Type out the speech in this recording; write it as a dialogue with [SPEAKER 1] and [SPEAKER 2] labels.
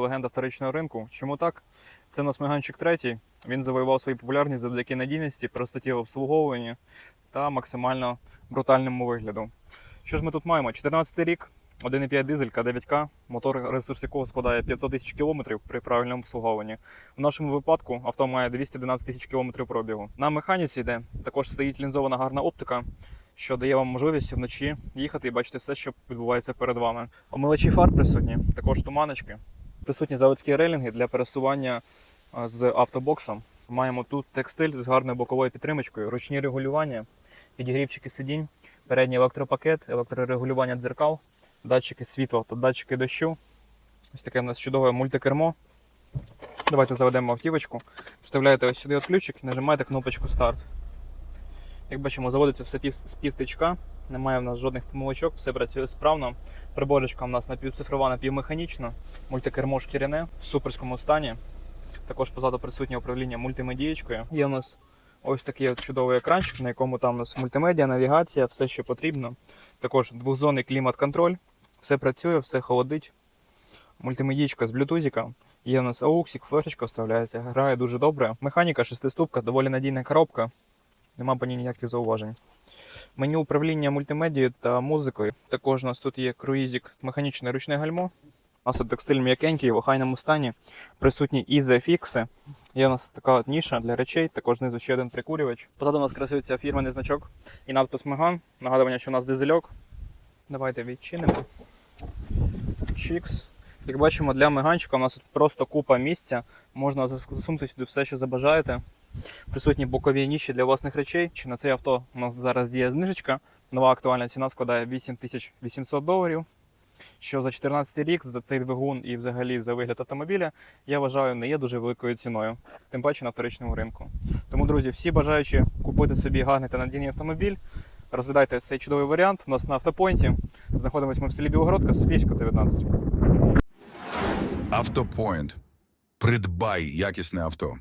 [SPEAKER 1] Легенда вторичного ринку. Чому так? Це у нас Меганчик третій. Він завоював свою популярність завдяки надійності, простоті в обслуговуванні та максимально брутальному вигляду. Що ж ми тут маємо? 14 рік, 1,5 дизелька 9К, мотор ресурс якого складає 500 тисяч кілометрів при правильному обслуговуванні. В нашому випадку авто має 211 тисяч кілометрів пробігу. На механіці йде також стоїть лінзована гарна оптика, що дає вам можливість вночі їхати і бачити все, що відбувається перед вами. Омивачі фар присутні, також туманочки. Присутні заводські рейлінги для пересування з автобоксом. Маємо тут текстиль з гарною боковою підтримочкою, ручні регулювання, підігрівчики сидінь, передній електропакет, електрорегулювання дзеркал, датчики світла та датчики дощу. Ось таке в нас чудове мультикермо. Давайте заведемо автівочку. Вставляєте ось сюди от ключик і нажимаєте кнопочку старт. Як бачимо, заводиться все з півтичка, немає в нас жодних помилочок, все працює справно. Приборочка у нас напівцифрова, напівмеханічна, мультикермо шкіряне в суперському стані. Також позаду присутнє управління мультимедієчкою. Є у нас ось такий от чудовий екранчик, на якому там у нас мультимедіа, навігація, все, що потрібно. Також двохзонний клімат-контроль, все працює, все холодить. Мультимедієчка з блютузиком. Є у нас ауксик, флешечка вставляється, грає дуже добре. Механіка шестиступка, доволі надійна коробка. Нема по ніяких зауважень. Меню управління мультимедією та музикою. Також у нас тут є круїзик, механічне ручне гальмо. У нас текстиль м'якенький, в охайному стані. Присутні ізефікси. Є у нас така от ніша для речей, також знизу ще один прикурювач. Позаду у нас красується фірменний значок і надпис Меган. Нагадування, що у нас дизельок. Давайте відчинимо. Чікс. Як бачимо, для меганчика у нас тут просто купа місця. Можна засунути сюди все, що забажаєте. Присутні бокові ніші для власних речей. Чи на це авто у нас зараз діє знижечка. Нова актуальна ціна складає 8800 доларів. Що за 14 рік за цей двигун і взагалі за вигляд автомобіля, я вважаю, не є дуже великою ціною, тим паче на вторичному ринку. Тому, друзі, всі бажаючи купити собі гарний та надійний автомобіль, розглядайте цей чудовий варіант. У нас на автопойнті. Знаходимося ми в селі Білогородка, Софійська, 19.
[SPEAKER 2] Автопоінт. Придбай якісне авто.